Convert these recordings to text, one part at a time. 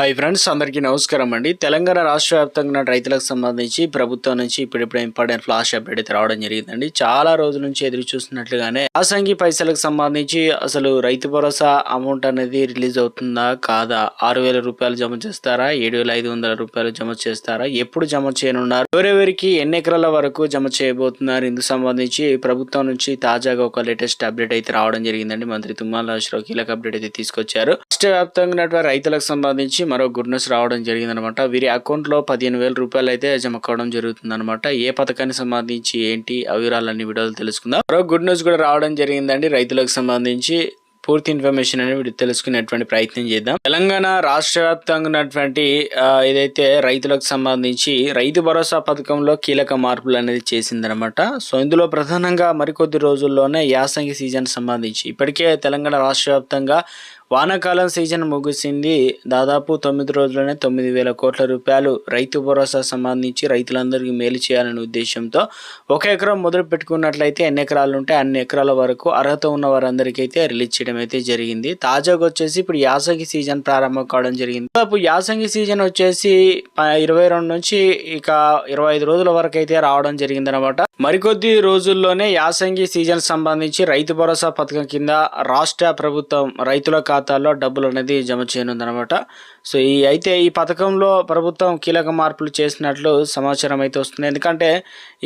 Hi friends అందరికీ నమస్కారం అండి. తెలంగాణ రాష్ట్ర వ్యాప్తంగా రైతులకు సంబంధించి ప్రభుత్వం నుంచి ఇప్పుడిప్పుడు ఇంపార్టెంట్ ఫ్లాష్ అప్డేట్ అయితే రావడం జరిగిందండి. చాలా రోజుల నుంచి ఎదురు చూస్తున్నట్లుగానే యాసంగి పైసలకు సంబంధించి అసలు రైతు భరోసా అమౌంట్ అనేది రిలీజ్ అవుతుందా కాదా? ఆరు వేల రూపాయలు జమ చేస్తారా? ఏడు వేల ఐదు వందల రూపాయలు జమ చేస్తారా? ఎప్పుడు జమ చేయనున్నారు? ఎవరెవరికి ఎన్ని ఎకరాల వరకు జమ చేయబోతున్నారు? ఇందుకు సంబంధించి ప్రభుత్వం నుంచి తాజాగా ఒక లేటెస్ట్ అప్డేట్ అయితే రావడం జరిగిందండి. మంత్రి తుమ్మల రాజరావు కీలక అప్డేట్ అయితే తీసుకొచ్చారు. రాష్ట్ర వ్యాప్తంగా రైతులకు సంబంధించి మరో గుడ్ న్యూస్ రావడం జరిగిందనమాట. వీరి అకౌంట్లో పదిహేను వేల రూపాయలు అయితే జమ కావడం జరుగుతుందనమాట. ఏ పథకానికి సంబంధించి ఏంటి ఆ వివరాలన్నీ వీడియోలు తెలుసుకుందాం. మరో గుడ్ న్యూస్ కూడా రావడం జరిగిందండి. రైతులకు సంబంధించి పూర్తి ఇన్ఫర్మేషన్ అనేది తెలుసుకునేటువంటి ప్రయత్నం చేద్దాం. తెలంగాణ రాష్ట్ర వ్యాప్తంగా ఉన్నటువంటి ఏదైతే రైతులకు సంబంధించి రైతు భరోసా పథకంలో కీలక మార్పులు అనేది చేసిందనమాట సో ఇందులో ప్రధానంగా మరికొద్ది రోజుల్లోనే యాసంగి సీజన్ సంబంధించి. ఇప్పటికే తెలంగాణ రాష్ట్ర వ్యాప్తంగా వానాకాలం సీజన్ ముగిసింది. దాదాపు తొమ్మిది రోజుల్లోనే తొమ్మిది వేల కోట్ల రూపాయలు రైతు భరోసా సంబంధించి రైతులందరికీ మేలు చేయాలనే ఉద్దేశంతో ఒక ఎకరం మొదలు పెట్టుకున్నట్లయితే ఎన్ని ఎకరాలు ఉంటే అన్ని ఎకరాల వరకు అర్హత ఉన్న వారందరికీ అయితే రిలీజ్ చేయడం అయితే జరిగింది. తాజాగా వచ్చేసి ఇప్పుడు యాసంగి సీజన్ ప్రారంభం కావడం జరిగింది. దాదాపు యాసంగి సీజన్ వచ్చేసి ఇరవై రెండు నుంచి ఇక ఇరవై ఐదు రోజుల వరకు అయితే రావడం జరిగింది అనమాట మరికొద్ది రోజుల్లోనే యాసంగి సీజన్ సంబంధించి రైతు భరోసా పథకం కింద రాష్ట్ర ప్రభుత్వం రైతుల ఖాతాల్లో డబ్బులు అనేది జమ చేయనుందనమాట. సో ఈ అయితే ఈ పథకంలో ప్రభుత్వం కీలక మార్పులు చేసినట్లు సమాచారం అయితే వస్తుంది. ఎందుకంటే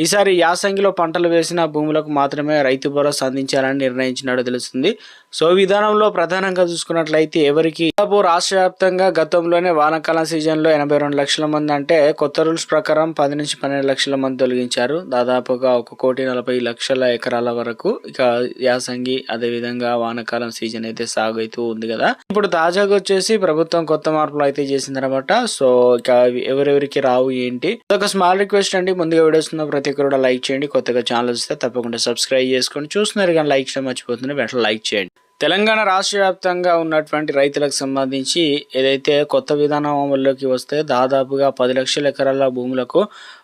ఈసారి యాసంగిలో పంటలు వేసిన భూములకు మాత్రమే రైతు భరోసా అందించాలని నిర్ణయించినట్టు తెలుస్తుంది. సో విధానంలో ప్రధానంగా చూసుకున్నట్లయితే ఎవరికి దాదాపు రాష్ట్ర వ్యాప్తంగా గతంలోనే వానాకాలం సీజన్లో ఎనభై రెండు లక్షల మంది అంటే కొత్త రూల్స్ ప్రకారం పది నుంచి పన్నెండు లక్షల మంది తొలగించారు. దాదాపుగా ఒక కోటి నలభై లక్షల ఎకరాల వరకు ఇక యాసంగి అదేవిధంగా వానాకాలం సీజన్ అయితే సాగు అవుతూ ఉంది కదా. ఇప్పుడు తాజాగా వచ్చేసి ప్రభుత్వం కొత్త మార్పులు అయితే చేసిందనమాట సో ఇక అవి ఎవరెవరికి రావు ఏంటి? ఒక స్మాల్ రిక్వెస్ట్ అండి. ముందుగా వీడియోస్ ఉన్న ప్రతి ఒక్కరు కూడా లైక్ చేయండి. కొత్తగా ఛానల్ వస్తే తప్పకుండా సబ్స్క్రైబ్ చేసుకొని చూస్తున్నారు కానీ లైక్ చేయడం మర్చిపోతుంది వెంటనే లైక్ చేయండి. తెలంగాణ రాష్ట్ర వ్యాప్తంగా ఉన్నటువంటి రైతులకు సంబంధించి ఏదైతే కొత్త విధానం అమల్లోకి వస్తే దాదాపుగా పది లక్షల ఎకరాల భూములకు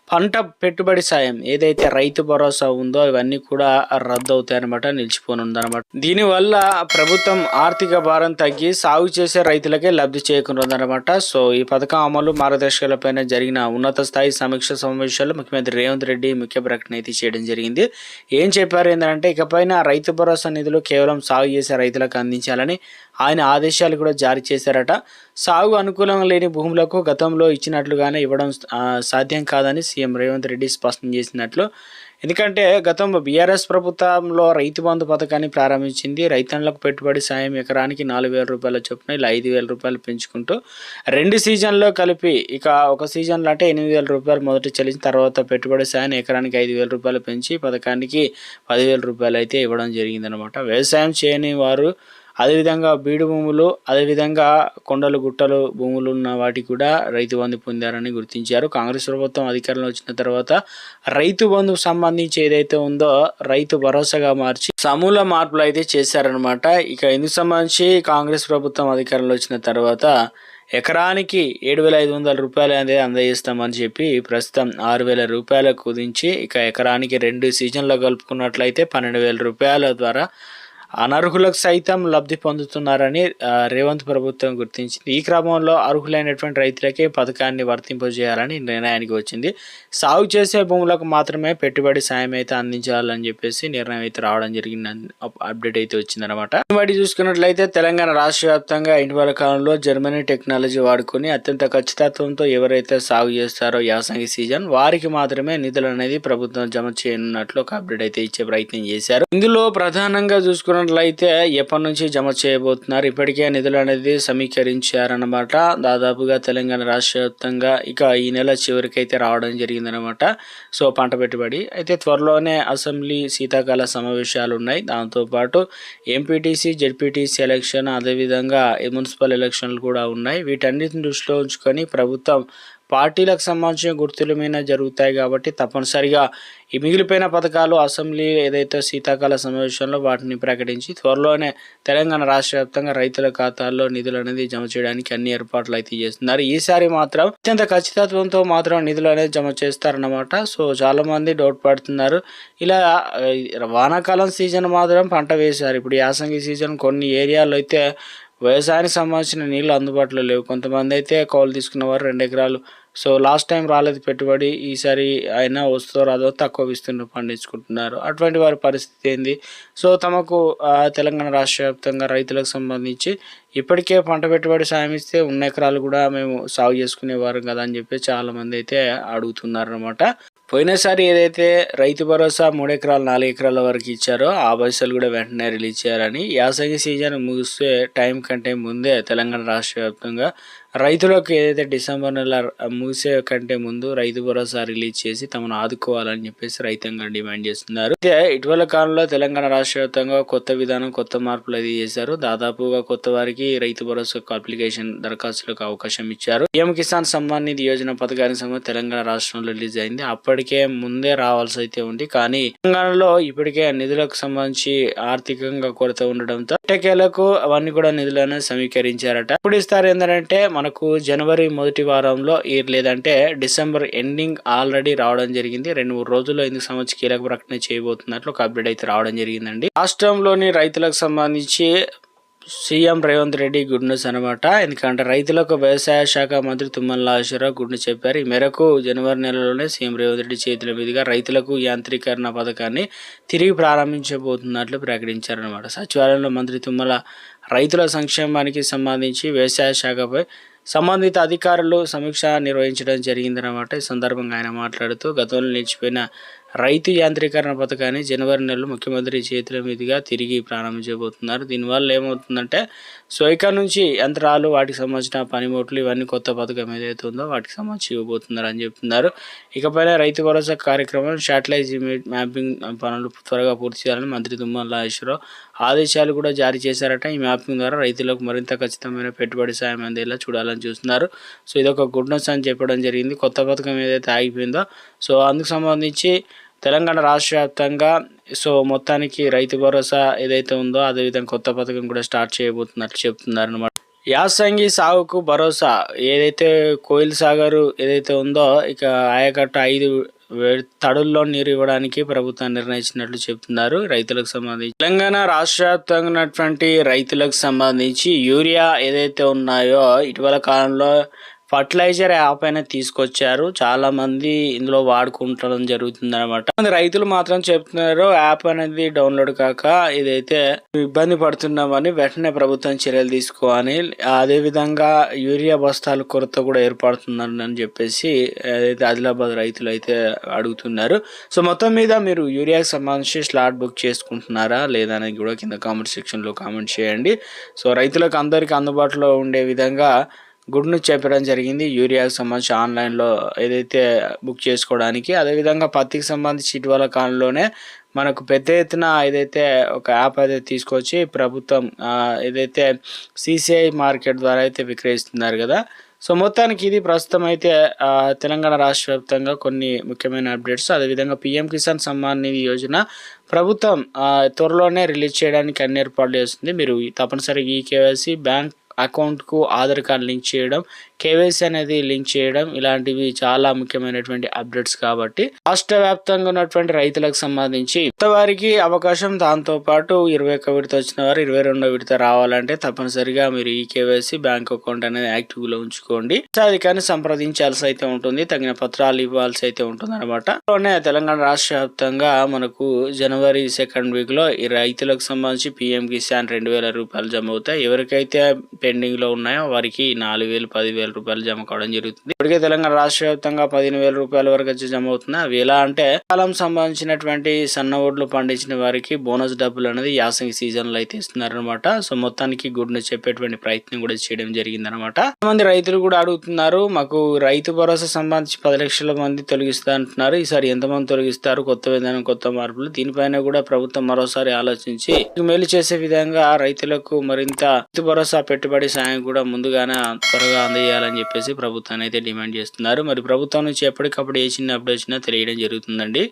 పంట పెట్టుబడి సాయం ఏదైతే రైతు భరోసా ఉందో ఇవన్నీ కూడా రద్దు అవుతాయన్నమాట నిలిచిపోనుందన్నమాట. దీనివల్ల ప్రభుత్వం ఆర్థిక భారం తగ్గి సాగు చేసే రైతులకే లబ్ధి చేకూరుందన్నమాట సో ఈ పథకం అమలు మార్గదర్శకాలపైన జరిగిన ఉన్నత స్థాయి సమీక్ష సమావేశాల్లో ముఖ్యమంత్రి రేవంత్ రెడ్డి ముఖ్య ప్రకటన అయితే చేయడం జరిగింది. ఏం చెప్పారు ఏంటంటే ఇకపైన రైతు భరోసా నిధులు కేవలం సాగు చేసే రైతులకు అందించాలని ఆయన ఆదేశాలు కూడా జారీ చేశారట. సాగు అనుకూలం లేని భూములకు గతంలో ఇచ్చినట్లుగానే ఇవ్వడం సాధ్యం కాదని సీఎం రేవంత్ రెడ్డి స్పష్టం చేసినట్లు. ఎందుకంటే గతంలో బీఆర్ఎస్ ప్రభుత్వంలో రైతు బంధు పథకాన్ని ప్రారంభించింది. రైతన్నులకు పెట్టుబడి సాయం ఎకరానికి నాలుగు వేల రూపాయల చొప్పున ఇలా ఐదు వేల రూపాయలు పెంచుకుంటూ రెండు సీజన్లో కలిపి ఇక ఒక సీజన్లో అంటే ఎనిమిది వేల రూపాయలు మొదట చెల్లించిన తర్వాత పెట్టుబడి సాయాన్ని ఎకరానికి ఐదు వేల రూపాయలు పెంచి పథకానికి పదివేల రూపాయలు అయితే ఇవ్వడం జరిగిందనమాట వ్యవసాయం చేయని వారు అదేవిధంగా బీడు భూములు అదేవిధంగా కొండలు గుట్టలు భూములు ఉన్న వాటికి కూడా రైతు బంధు పొందారని గుర్తించారు. కాంగ్రెస్ ప్రభుత్వం అధికారంలో వచ్చిన తర్వాత రైతు బంధుకు సంబంధించి ఏదైతే ఉందో రైతు భరోసాగా మార్చి సమూల మార్పులు అయితే చేశారనమాట ఇక ఇందుకు సంబంధించి కాంగ్రెస్ ప్రభుత్వం అధికారంలో వచ్చిన తర్వాత ఎకరానికి ఏడు వేల ఐదు వందల రూపాయలు అనేది అందజేస్తామని చెప్పి ప్రస్తుతం ఆరు వేల రూపాయలకు కుదించి ఇక ఎకరానికి రెండు సీజన్లో కలుపుకున్నట్లయితే పన్నెండు వేల రూపాయల ద్వారా అనర్హులకు సైతం లబ్ధి పొందుతున్నారని రేవంత్ ప్రభుత్వం గుర్తించింది ఈ క్రమంలో అర్హులైనటువంటి రైతులకే పథకాన్ని వర్తింపజేయాలని నిర్ణయానికి వచ్చింది. సాగు చేసే భూములకు మాత్రమే పెట్టుబడి సాయం అయితే అందించాలని చెప్పేసి నిర్ణయం అయితే రావడం జరిగింది. అప్డేట్ అయితే వచ్చిందనమాట బట్టి చూసుకున్నట్లయితే తెలంగాణ రాష్ట్ర వ్యాప్తంగా ఇటీవల కాలంలో జర్మనీ టెక్నాలజీ వాడుకొని అత్యంత ఖచ్చితత్వంతో ఎవరైతే సాగు చేస్తారో యాసంగి సీజన్ వారికి మాత్రమే నిధులు అనేది ప్రభుత్వం జమ చేయనున్నట్లు ఒక అప్డేట్ అయితే ఇచ్చే ప్రయత్నం చేశారు. ఇందులో ప్రధానంగా చూసుకున్న అయితే ఎప్పటి నుంచి జమ చేయబోతున్నారు? ఇప్పటికే నిధులు అనేది సమీకరించారనమాట దాదాపుగా తెలంగాణ రాష్ట్ర వ్యాప్తంగా ఇక ఈ నెల చివరికైతే రావడం జరిగిందనమాట సో పంట పెట్టుబడి. అయితే త్వరలోనే అసెంబ్లీ శీతాకాల సమావేశాలు ఉన్నాయి దాంతోపాటు ఎంపీటీసీ జెడ్పీటీసీ ఎలక్షన్ అదేవిధంగా మున్సిపల్ ఎలక్షన్లు కూడా ఉన్నాయి. వీటన్నిటిని దృష్టిలో ఉంచుకొని ప్రభుత్వం పార్టీలకు సంబంధించిన గుర్తుల మీద జరుగుతాయి కాబట్టి తప్పనిసరిగా ఈ మిగిలిపోయిన పథకాలు అసెంబ్లీ ఏదైతే శీతాకాల సమావేశంలో వాటిని ప్రకటించి త్వరలోనే తెలంగాణ రాష్ట్ర వ్యాప్తంగా రైతుల ఖాతాల్లో నిధులు అనేది జమ చేయడానికి అన్ని ఏర్పాట్లు అయితే చేస్తున్నారు. ఈసారి మాత్రం అత్యంత ఖచ్చితత్వంతో మాత్రం నిధులు అనేది జమ చేస్తారన్నమాట. సో చాలా మంది డౌట్ పడుతున్నారు. ఇలా వానాకాలం సీజన్ మాత్రం పంట వేశారు. ఇప్పుడు యాసంగి సీజన్ కొన్ని ఏరియాలో అయితే వ్యవసాయానికి సంబంధించిన నీళ్ళు అందుబాటులో లేవు. కొంతమంది అయితే కౌలు తీసుకున్న వారు రెండు ఎకరాలు సో లాస్ట్ టైం రాలేదు పెట్టుబడి ఈసారి అయినా వస్తుందో రాదో తక్కువ విస్తీర్ణం పండించుకుంటున్నారు. అటువంటి వారి పరిస్థితి ఏంది? సో తమకు తెలంగాణ రాష్ట్ర వ్యాప్తంగా రైతులకు సంబంధించి ఇప్పటికే పంట పెట్టుబడి సాయం ఇస్తే ఉన్న ఎకరాలు కూడా మేము సాగు చేసుకునేవారు కదా అని చెప్పి చాలామంది అయితే అడుగుతున్నారు అనమాట పోయినసారి ఏదైతే రైతు భరోసా మూడు ఎకరాలు నాలుగు ఎకరాల వరకు ఇచ్చారో ఆ పైసలు కూడా వెంటనే రిలీజ్ చేయాలని యాసంగి సీజన్ ముగిస్తే టైం కంటే ముందే తెలంగాణ రాష్ట్ర వ్యాప్తంగా రైతులకు ఏదైతే డిసెంబర్ నెల ముగిసే కంటే ముందు రైతు భరోసా రిలీజ్ చేసి తమను ఆదుకోవాలని చెప్పేసి రైతాంగం డిమాండ్ చేస్తున్నారు. అయితే ఇటీవల కాలంలో తెలంగాణ రాష్ట్ర వ్యాప్తంగా కొత్త విధానం కొత్త మార్పులు అది చేశారు. దాదాపుగా కొత్త వారికి రైతు భరోసా అప్లికేషన్ దరఖాస్తులకు అవకాశం ఇచ్చారు. పిఎం కిసాన్ సమ్మాన్ నిధి యోజన పథకానికి సంబంధించి తెలంగాణ రాష్ట్రంలో రిలీజ్ అయింది. అప్పటికే ముందే రావాల్సి అయితే ఉంది. కానీ తెలంగాణలో ఇప్పటికే నిధులకు సంబంధించి ఆర్థికంగా కొరత ఉండడంతో ఎట్టకేలకు అవన్నీ కూడా నిధులను సమీకరించారట. ఇప్పుడు ఇస్తారు ఏంటంటే మనకు జనవరి మొదటి వారంలో లేదంటే డిసెంబర్ ఎండింగ్ ఆల్రెడీ రావడం జరిగింది. రెండు మూడు రోజుల్లో ఇందుకు సంబంధించి కీలక ప్రకటన చేయబోతున్నట్లు ఒక అప్డేట్ అయితే రావడం జరిగిందండి. రాష్ట్రంలోని రైతులకు సంబంధించి CM Revanth Reddy good news అనమాట. ఎందుకంటే రైతులకు వ్యవసాయ శాఖ మంత్రి తుమ్మల నాగేశ్వరరావు గుడ్ న్యూస్ చెప్పారు. ఈ మేరకు జనవరి నెలలోనే సీఎం రేవంత్ రెడ్డి చేతుల మీదుగా రైతులకు యాంత్రీకరణ పథకాన్ని తిరిగి ప్రారంభించబోతున్నట్లు ప్రకటించారనమాట సచివాలయంలో మంత్రి తుమ్మల రైతుల సంక్షేమానికి సంబంధించి వ్యవసాయ శాఖపై సంబంధిత అధికారులు సమీక్ష నిర్వహించడం జరిగిందన్నమాట. ఈ సందర్భంగా ఆయన మాట్లాడుతూ గతంలో నిలిచిపోయిన రైతు యాంత్రీకరణ పథకాన్ని జనవరి నెలలో ముఖ్యమంత్రి చేతుల మీదుగా తిరిగి ప్రారంభించబోతున్నారు. దీనివల్ల ఏమవుతుందంటే సో ఇక నుంచి యంత్రాలు వాటికి సంబంధించిన పనిముట్లు ఇవన్నీ కొత్త పథకం ఏదైతే ఉందో వాటికి సంబంధించి ఇవ్వబోతున్నారు అని చెప్తున్నారు. ఇకపైన రైతు భరోసా కార్యక్రమం శాటిలైజ్ మ్యాపింగ్ పనులు త్వరగా పూర్తి చేయాలని మంత్రి తుమ్మల నాగేశ్వరరావు ఆదేశాలు కూడా జారీ చేశారట. ఈ మ్యాపింగ్ ద్వారా రైతులకు మరింత ఖచ్చితమైన పెట్టుబడి సాయం అందేలా చూడాలని చూస్తున్నారు. సో ఇది ఒక గుడ్ న్యూస్ అని చెప్పడం జరిగింది. కొత్త పథకం ఏదైతే ఆగిపోయిందో సో అందుకు సంబంధించి తెలంగాణ రాష్ట్ర వ్యాప్తంగా సో మొత్తానికి రైతు భరోసా ఏదైతే ఉందో అదేవిధంగా కొత్త పథకం కూడా స్టార్ట్ చేయబోతున్నట్లు చెప్తున్నారు అనమాట యాసంగి సాగుకు భరోసా ఏదైతే కోయిల్ సాగర్ ఏదైతే ఉందో ఇక ఆయకట్ట ఐదు తడుల్లో నీరు ఇవ్వడానికి ప్రభుత్వం నిర్ణయించినట్లు చెప్తున్నారు రైతులకు సంబంధించి. తెలంగాణ రాష్ట్ర వ్యాప్తంగా ఉన్నటువంటి రైతులకు సంబంధించి యూరియా ఏదైతే ఉన్నాయో ఇటీవల కాలంలో ఫర్టిలైజర్ యాప్ అయినా తీసుకొచ్చారు. చాలా మంది ఇందులో వాడుకుంటడం జరుగుతుంది అనమాట రైతులు మాత్రం చెప్తున్నారు యాప్ అనేది డౌన్లోడ్ కాక ఇదైతే ఇబ్బంది పడుతున్నామని వెంటనే ప్రభుత్వం చర్యలు తీసుకోవాలి. అదే విధంగా యూరియా బస్తాల కొరత కూడా ఏర్పడుతుందని అని చెప్పేసి ఏదైతే ఆదిలాబాద్ రైతులు అయితే అడుగుతున్నారు. సో మొత్తం మీద మీరు యూరియాకి సంబంధించి స్లాట్ బుక్ చేసుకుంటున్నారా? లేదా అనేది కూడా కింద కామెంట్ సెక్షన్లో కామెంట్ చేయండి. సో రైతులకు అందరికీ అందుబాటులో ఉండే విధంగా గుడ్ న్యూస్ చెప్పడం జరిగింది. యూరియాకి సంబంధించి ఆన్లైన్లో ఏదైతే బుక్ చేసుకోవడానికి అదేవిధంగా పత్తికి సంబంధించి ఇటీవల కాలంలోనే మనకు పెద్ద ఎత్తున ఏదైతే ఒక యాప్ అయితే తీసుకొచ్చి ప్రభుత్వం ఏదైతే సిసిఐ మార్కెట్ ద్వారా అయితే విక్రయిస్తున్నారు కదా. సో మొత్తానికి ఇది ప్రస్తుతం అయితే తెలంగాణ రాష్ట్ర వ్యాప్తంగా కొన్ని ముఖ్యమైన అప్డేట్స్. అదేవిధంగా పిఎం కిసాన్ సమ్మాన్ నిధి యోజన ప్రభుత్వం త్వరలోనే రిలీజ్ చేయడానికి అన్ని ఏర్పాట్లు చేస్తుంది. మీరు తప్పనిసరిగా ఈ కేవైసీ బ్యాంక్ అకౌంట్కు ఆధార్ కార్డ్ లింక్ చేయడం కేవైసీ అనేది లింక్ చేయడం ఇలాంటివి చాలా ముఖ్యమైనటువంటి అప్డేట్స్ కాబట్టి రాష్ట్ర వ్యాప్తంగా ఉన్నటువంటి రైతులకు సంబంధించి కొత్త వారికి అవకాశం దాంతో పాటు ఇరవై ఒక్క విడత వచ్చిన వారు ఇరవై రెండో విడత రావాలంటే తప్పనిసరిగా మీరు ఈ కేవైసీ బ్యాంక్ అకౌంట్ అనేది యాక్టివ్లో ఉంచుకోండి. అధికారిని సంప్రదించాల్సి అయితే ఉంటుంది తగిన పత్రాలు ఇవ్వాల్సి అయితే ఉంటుంది అనమాట తెలంగాణ రాష్ట్ర వ్యాప్తంగా మనకు జనవరి సెకండ్ వీక్లో ఈ రైతులకు సంబంధించి పిఎం కిసాన్ రెండు వేల రూపాయలు జమ అవుతాయి. ఎవరికైతే పెండింగ్లో ఉన్నాయో వారికి నాలుగు వేలు పదివేల రూపాయలు జమ కావడం జరుగుతుంది. ఇప్పటికే తెలంగాణ రాష్ట్ర వ్యాప్తంగా పదిహేను వేల రూపాయల వరకు వచ్చి జమ అవుతుంది. అవి ఎలా అంటే కాలం సంబంధించినటువంటి సన్న ఓడ్లు పండించిన వారికి బోనస్ డబ్బులు అనేది యాసంగి సీజన్లో అయితే ఇస్తున్నారనమాట సో మొత్తానికి గుడ్ న్యూస్ చెప్పేటువంటి ప్రయత్నం కూడా చేయడం జరిగింది అనమాట మంది రైతులు కూడా అడుగుతున్నారు మాకు రైతు భరోసా సంబంధించి పది లక్షల మంది తొలగిస్తా అంటున్నారు. ఈసారి ఎంతమంది తొలగిస్తారు? కొత్త విధానం కొత్త మార్పులు. దీనిపైన కూడా ప్రభుత్వం మరోసారి ఆలోచించి మేలు చేసే విధంగా రైతులకు మరింత రైతు భరోసా పెట్టుబడి సాయం కూడా ముందుగానే త్వరగా అందజేయాలని చెప్పేసి ప్రభుత్వాన్ని అయితే డిమాండ్ చేస్తున్నారు. మరి ప్రభుత్వం నుంచి ఎప్పటికప్పుడు ఏ చిన్న అప్డేట్ వచ్చినా తెలియడం జరుగుతుందండి.